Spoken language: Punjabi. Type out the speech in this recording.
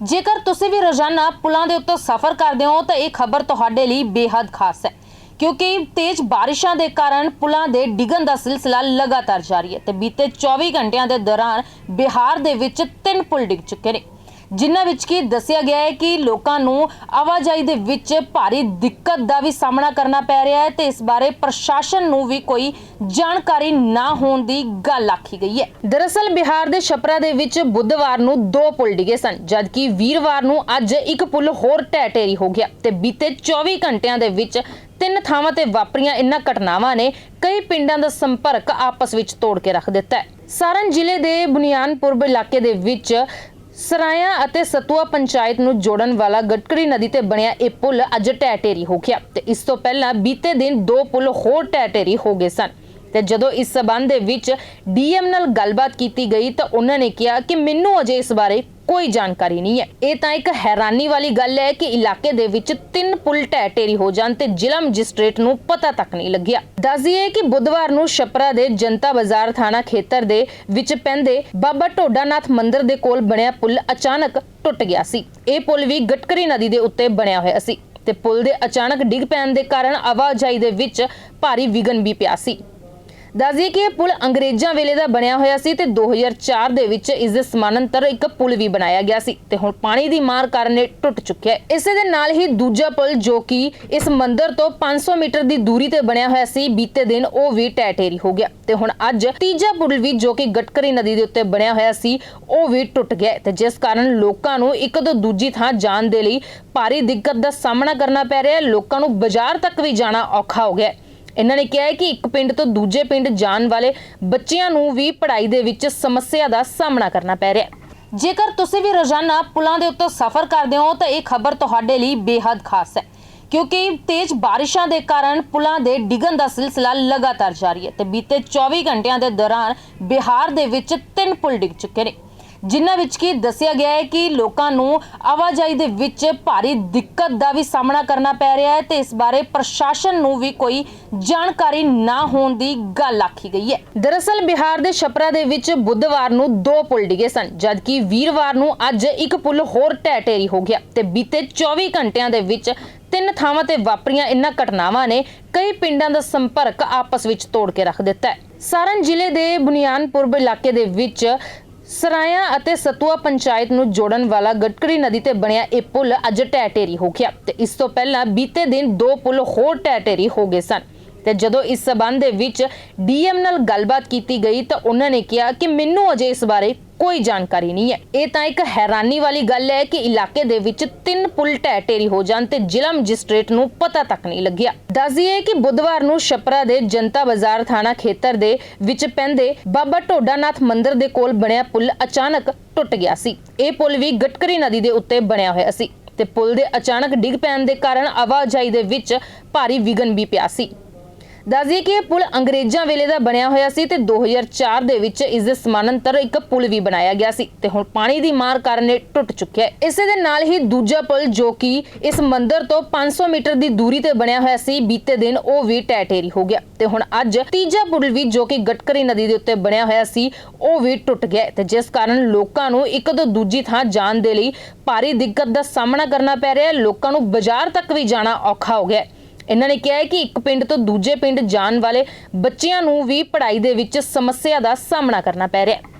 ਜੇਕਰ ਤੁਸੀਂ ਵੀ ਰੋਜ਼ਾਨਾ ਪੁਲਾਂ ਦੇ ਉੱਤੇ ਸਫ਼ਰ ਕਰਦੇ ਹੋ, ਤਾਂ ਇਹ ਖਬਰ ਤੁਹਾਡੇ ਲਈ ਬੇहद ਖਾਸ ਹੈ। ਕਿਉਂਕਿ ਤੇਜ਼ ਬਾਰਿਸ਼ਾਂ ਦੇ ਕਾਰਨ ਪੁਲਾਂ ਦੇ ਡਿੱਗਣ ਦਾ ਸਿਲਸਿਲਾ ਲਗਾਤਾਰ ਜਾਰੀ ਹੈ ਤੇ ਬੀਤੇ 24 ਘੰਟਿਆਂ ਦੇ ਦੌਰਾਨ ਬਿਹਾਰ ਦੇ ਵਿੱਚ ਤਿੰਨ ਪੁਲ ਡਿੱਗ ਚੁੱਕੇ ਨੇ। ਜਿਨ੍ਹਾਂ ਵਿੱਚ ਕੀ ਦੱਸਿਆ ਗਿਆ ਹੈ ਕਿ ਲੋਕਾਂ ਨੂੰ ਆਵਾਜਾਈ ਦੇ ਵਿੱਚ ਭਾਰੀ ਦਿੱਕਤ ਦਾ ਵੀ ਸਾਹਮਣਾ ਕਰਨਾ ਪੈ ਰਿਹਾ ਹੈ ਤੇ ਇਸ ਬਾਰੇ ਪ੍ਰਸ਼ਾਸਨ ਨੂੰ ਵੀ ਕੋਈ ਜਾਣਕਾਰੀ ਨਾ ਹੋਣ ਦੀ ਗੱਲ ਆਖੀ ਗਈ ਹੈ। ਦਰਅਸਲ ਬਿਹਾਰ ਦੇ ਛਪਰਾ ਦੇ ਵਿੱਚ ਬੁੱਧਵਾਰ ਨੂੰ ਦੋ ਪੁਲ ਡਿੱਗੇ ਸਨ, ਜਦਕਿ ਵੀਰਵਾਰ ਨੂੰ ਅੱਜ ਇੱਕ ਪੁਲ ਹੋਰ ਢਹਿ ਢੇਰੀ ਹੋ ਗਿਆ ਤੇ ਬੀਤੇ 24 ਘੰਟਿਆਂ ਦੇ ਵਿੱਚ ਤਿੰਨ ਥਾਵਾਂ ਤੇ ਵਾਪਰੀਆਂ ਇਨ੍ਹਾਂ ਘਟਨਾਵਾਂ ਨੇ ਕਈ ਪਿੰਡਾਂ ਦਾ ਸੰਪਰਕ ਆਪਸ ਵਿੱਚ ਤੋੜ ਕੇ ਰੱਖ ਦਿੱਤਾ ਹੈ। ਸਾਰਨ ਜ਼ਿਲ੍ਹੇ ਦੇ ਬੁਨਿਆਨਪੁਰ ਇਲਾਕੇ ਦੇ ਵਿੱਚ ਸਰਾਇਆ ਅਤੇ ਸਤੂਆ ਪੰਚਾਇਤ ਨੂੰ ਜੋੜਨ ਵਾਲਾ ਗਟਕੜੀ ਨਦੀ ਤੇ ਬਣਿਆ ਇਹ ਪੁਲ ਅੱਜ ਢਹਿ ਢੇਰੀ ਹੋ ਗਿਆ ਤੇ ਇਸ ਤੋਂ ਪਹਿਲਾਂ ਬੀਤੇ ਦਿਨ ਦੋ ਪੁਲ ਹੋਰ ਢਹਿ ਢੇਰੀ ਹੋ ਗਏ ਸਨ। ਤੇ ਜਦੋਂ ਇਸ ਸਬੰਧ ਦੇ ਵਿੱਚ ਡੀਐਮ ਨਾਲ ਗੱਲਬਾਤ ਕੀਤੀ ਗਈ ਤਾਂ ਉਹਨਾਂ ਨੇ ਕਿਹਾ ਕਿ ਮੈਨੂੰ ਅਜੇ ਇਸ ਬਾਰੇ ਕੋਈ ਜਾਣਕਾਰੀ ਨਹੀਂ ਹੈ। ਇਹ ਤਾਂ ਇੱਕ ਹੈਰਾਨੀ ਵਾਲੀ ਗੱਲ ਹੈ ਕਿ ਇਲਾਕੇ ਦੇ ਵਿੱਚ ਤਿੰਨ ਪੁਲ ਢਹਿ ਢੇਰੀ ਹੋ ਜਾਣ ਤੇ ਜ਼ਿਲ੍ਹਾ ਮੈਜਿਸਟ੍ਰੇਟ ਨੂੰ ਪਤਾ ਤੱਕ ਨਹੀਂ ਲੱਗਿਆ। ਦੱਸ ਦਈਏ ਕਿ ਬੁੱਧਵਾਰ ਨੂੰ ਛਪਰਾ ਦੇ ਜਨਤਾ ਬਾਜ਼ਾਰ ਥਾਣਾ ਖੇਤਰ ਦੇ ਵਿੱਚ ਪੈਂਦੇ ਬਾਬਾ ਢੋਡਾਨਾਥ ਮੰਦਿਰ ਦੇ ਕੋਲ ਬਣਿਆ ਪੁਲ ਅਚਾਨਕ ਟੁੱਟ ਗਿਆ ਸੀ। ਇਹ ਪੁਲ ਵੀ ਗਟਕਰੀ ਨਦੀ ਦੇ ਉੱਤੇ ਬਣਿਆ ਹੋਇਆ ਸੀ ਤੇ ਪੁਲ ਦੇ ਅਚਾਨਕ ਡਿੱਗ ਪੈਣ ਦੇ ਕਾਰਨ ਆਵਾਜਾਈ ਦੇ ਵਿੱਚ ਭਾਰੀ ਵਿਘਨ ਵੀ ਪਿਆ ਸੀ। ਦੱਸਦੀ ਕਿ ਇਹ ਪੁਲ ਅੰਗਰੇਜ਼ਾਂ ਵੇਲੇ ਦਾ ਬਣਿਆ ਹੋਇਆ ਸੀ ਤੇ 2004 ਦੇ ਵਿੱਚ ਇਸ ਦੇ ਸਮਾਨਾਂਤਰ ਇੱਕ ਪੁਲ ਵੀ ਬਣਾਇਆ ਗਿਆ ਸੀ ਤੇ ਹੁਣ ਪਾਣੀ ਦੀ ਮਾਰ ਕਾਰਨ ਇਹ ਟੁੱਟ ਚੁੱਕਿਆ ਹੈ। ਇਸੇ ਦੇ ਨਾਲ ਹੀ ਦੂਜਾ ਪੁਲ ਜੋ ਕਿ ਇਸ ਮੰਦਿਰ ਤੋਂ 500 ਮੀਟਰ ਦੀ ਦੂਰੀ ਤੇ ਬਣਿਆ ਹੋਇਆ ਸੀ, ਬੀਤੇ ਦਿਨ ਉਹ ਵੀ ਟੈਟੇਰੀ ਹੋ ਗਿਆ। ਤੇ ਹੁਣ ਅੱਜ ਤੀਜਾ ਪੁਲ ਵੀ ਜੋ ਕਿ ਗਟਕਰੀ ਨਦੀ ਦੇ ਉੱਤੇ ਬਣਿਆ ਹੋਇਆ ਸੀ, ਉਹ ਵੀ ਟੁੱਟ ਗਿਆ ਤੇ ਜਿਸ ਕਾਰਨ ਲੋਕਾਂ ਨੂੰ ਇੱਕ ਤੋਂ ਦੂਜੀ ਥਾਂ ਜਾਣ ਦੇ ਲਈ ਭਾਰੀ ਦਿੱਕਤ ਦਾ ਸਾਹਮਣਾ ਕਰਨਾ ਪੈ ਰਿਹਾ ਹੈ। ਲੋਕਾਂ ਨੂੰ ਬਾਜ਼ਾਰ ਤੱਕ ਵੀ ਜਾਣਾ ਔਖਾ ਹੋ ਗਿਆ ਹੈ। ਇਹਨਾਂ ਨੇ ਕਿਹਾ ਹੈ ਕਿ ਇੱਕ ਪਿੰਡ ਤੋਂ ਦੂਜੇ ਪਿੰਡ ਜਾਣ ਵਾਲੇ ਬੱਚਿਆਂ ਨੂੰ ਵੀ ਪੜ੍ਹਾਈ ਦੇ ਵਿੱਚ ਸਮੱਸਿਆ ਦਾ ਸਾਹਮਣਾ ਕਰਨਾ ਪੈ ਰਿਹਾ ਹੈ। ਜੇਕਰ ਤੁਸੀਂ ਵੀ ਰੋਜ਼ਾਨਾ ਪੁਲਾਂ ਦੇ ਉੱਤੇ ਸਫ਼ਰ ਕਰਦੇ ਹੋ, ਤਾਂ ਇਹ ਖਬਰ ਤੁਹਾਡੇ ਲਈ ਬੇहद ਖਾਸ ਹੈ। ਕਿਉਂਕਿ ਤੇਜ਼ ਬਾਰਿਸ਼ਾਂ ਦੇ ਕਾਰਨ ਪੁਲਾਂ ਦੇ ਡਿੱਗਣ ਦਾ ਸਿਲਸਿਲਾ ਲਗਾਤਾਰ ਜਾਰੀ ਹੈ ਤੇ ਬੀਤੇ 24 ਘੰਟਿਆਂ ਦੇ ਦੌਰਾਨ ਬਿਹਾਰ ਦੇ ਵਿੱਚ ਤਿੰਨ ਪੁਲ ਡਿੱਗ ਚੁੱਕੇ ਨੇ। ਜਿਨ੍ਹਾਂ ਵਿੱਚ ਕੀ ਦੱਸਿਆ ਗਿਆ ਹੈ ਕਿ ਲੋਕਾਂ ਨੂੰ ਆਵਾਜਾਈ ਦੇ ਵਿੱਚ ਭਾਰੀ ਦਿੱਕਤ ਦਾ ਵੀ ਸਾਹਮਣਾ ਕਰਨਾ ਪੈ ਰਿਹਾ ਹੈ ਤੇ ਇਸ ਬਾਰੇ ਪ੍ਰਸ਼ਾਸਨ ਨੂੰ ਵੀ ਕੋਈ ਜਾਣਕਾਰੀ ਨਾ ਹੋਣ ਦੀ ਗੱਲ ਆਖੀ ਗਈ ਹੈ। ਦਰਅਸਲ ਬਿਹਾਰ ਦੇ ਛਪਰਾ ਦੇ ਵਿੱਚ ਬੁੱਧਵਾਰ ਨੂੰ ਦੋ ਪੁਲ ਡਿੱਗੇ ਸਨ, ਜਦਕਿ ਵੀਰਵਾਰ ਨੂੰ ਅੱਜ ਇੱਕ ਪੁਲ ਹੋਰ ਢਹਿ ਢੇਰੀ ਹੋ ਗਿਆ ਤੇ ਬੀਤੇ 24 ਘੰਟਿਆਂ ਦੇ ਵਿੱਚ ਤਿੰਨ ਥਾਵਾਂ ਤੇ ਵਾਪਰੀਆਂ ਇਨ੍ਹਾਂ ਘਟਨਾਵਾਂ ਨੇ ਕਈ ਪਿੰਡਾਂ ਦਾ ਸੰਪਰਕ ਆਪਸ ਵਿੱਚ ਤੋੜ ਕੇ ਰੱਖ ਦਿੱਤਾ ਹੈ। ਸਾਰਨ ਜ਼ਿਲ੍ਹੇ ਦੇ ਬੁਨਿਆਨਪੁਰ ਇਲਾਕੇ ਦੇ ਵਿੱਚ ਸਰਾਇਆ ਅਤੇ ਸਤੂਆ ਪੰਚਾਇਤ ਨੂੰ ਜੋੜਨ ਵਾਲਾ ਗਟਕੜੀ ਨਦੀ ਤੇ ਬਣਿਆ ਇਹ ਪੁਲ ਅੱਜ ਢਹਿ ਢੇਰੀ ਹੋ ਗਿਆ ਤੇ ਇਸ ਤੋਂ ਪਹਿਲਾਂ ਬੀਤੇ ਦਿਨ ਦੋ ਪੁਲ ਹੋਰ ਢਹਿ ਢੇਰੀ ਹੋ ਗਏ ਸਨ। ਤੇ ਜਦੋਂ ਇਸ ਸਬੰਧ ਦੇ ਵਿੱਚ ਡੀਐਮ ਨਾਲ ਗੱਲਬਾਤ ਕੀਤੀ ਗਈ ਤਾਂ ਉਹਨਾਂ ਨੇ ਕਿਹਾ ਕਿ ਮੈਨੂੰ ਅਜੇ ਇਸ ਬਾਰੇ ਕੋਈ ਜਾਣਕਾਰੀ ਨਹੀਂ ਹੈ। ਇਹ ਤਾਂ ਇੱਕ ਹੈਰਾਨੀ ਵਾਲੀ ਗੱਲ ਹੈ ਕਿ ਇਲਾਕੇ ਦੇ ਵਿੱਚ ਤਿੰਨ ਪੁਲ ਢਹਿ ਢੇਰੀ ਹੋ ਜਾਣ ਤੇ ਜ਼ਿਲ੍ਹਾ ਮੈਜਿਸਟ੍ਰੇਟ ਨੂੰ ਪਤਾ ਤੱਕ ਨਹੀਂ ਲੱਗਿਆ। ਦੱਸ ਦਈਏ ਕਿ ਬੁੱਧਵਾਰ ਨੂੰ ਛਪਰਾ ਦੇ ਜਨਤਾ ਬਾਜ਼ਾਰ ਥਾਣਾ ਖੇਤਰ ਦੇ ਵਿੱਚ ਪੈਂਦੇ ਬਾਬਾ ਢੋਡਾਨਾਥ ਮੰਦਿਰ ਦੇ ਕੋਲ ਬਣਿਆ ਪੁਲ ਅਚਾਨਕ ਟੁੱਟ ਗਿਆ ਸੀ। ਇਹ ਪੁਲ ਵੀ ਗਟਕਰੀ ਨਦੀ ਦੇ ਉੱਤੇ ਬਣਿਆ ਹੋਇਆ ਸੀ ਤੇ ਪੁਲ ਦੇ ਅਚਾਨਕ ਡਿੱਗ ਪੈਣ ਦੇ ਕਾਰਨ ਆਵਾਜਾਈ ਦੇ ਵਿੱਚ ਭਾਰੀ ਵਿਘਨ ਵੀ ਪਿਆ ਸੀ। ਦੱਸਦੀ ਕਿ ਇਹ ਪੁਲ ਅੰਗਰੇਜ਼ਾਂ ਵੇਲੇ ਦਾ ਬਣਿਆ ਹੋਇਆ ਸੀ ਤੇ 2004 ਦੇ ਵਿੱਚ ਇਸ ਦੇ ਸਮਾਨਾਂਤਰ ਇੱਕ ਪੁਲ ਵੀ ਬਣਾਇਆ ਗਿਆ ਸੀ ਤੇ ਹੁਣ ਪਾਣੀ ਦੀ ਮਾਰ ਕਾਰਨ ਇਹ ਟੁੱਟ ਚੁੱਕਿਆ ਹੈ। ਇਸੇ ਦੇ ਨਾਲ ਹੀ ਦੂਜਾ ਪੁਲ ਜੋ ਕਿ ਇਸ ਮੰਦਿਰ ਤੋਂ 500 ਮੀਟਰ ਦੀ ਦੂਰੀ ਤੇ ਬਣਿਆ ਹੋਇਆ ਸੀ, ਬੀਤੇ ਦਿਨ ਉਹ ਵੀ ਟੈਟੇਰੀ ਹੋ ਗਿਆ ਤੇ ਹੁਣ ਅੱਜ ਤੀਜਾ ਪੁਲ ਵੀ ਜੋ ਕਿ ਗਟਕਰੀ ਨਦੀ ਦੇ ਉੱਤੇ ਬਣਿਆ ਹੋਇਆ ਸੀ, ਉਹ ਵੀ ਟੁੱਟ ਗਿਆ ਤੇ ਜਿਸ ਕਾਰਨ ਲੋਕਾਂ ਨੂੰ ਇੱਕ ਤੋਂ ਦੂਜੀ ਥਾਂ ਜਾਣ ਦੇ ਲਈ ਭਾਰੀ ਦਿੱਕਤ ਦਾ ਸਾਹਮਣਾ ਕਰਨਾ ਪੈ ਰਿਹਾ ਹੈ। ਲੋਕਾਂ ਨੂੰ ਬਾਜ਼ਾਰ ਤੱਕ ਵੀ ਜਾਣਾ ਔਖਾ ਹੋ ਗਿਆ ਹੈ। ਇਹਨਾਂ ਨੇ ਕਿਹਾ ਹੈ ਕਿ ਇੱਕ ਪਿੰਡ ਤੋਂ ਦੂਜੇ ਪਿੰਡ ਜਾਣ ਵਾਲੇ ਬੱਚਿਆਂ ਨੂੰ ਵੀ ਪੜ੍ਹਾਈ ਦੇ ਵਿੱਚ ਸਮੱਸਿਆ ਦਾ ਸਾਹਮਣਾ ਕਰਨਾ ਪੈ ਰਿਹਾ ਹੈ।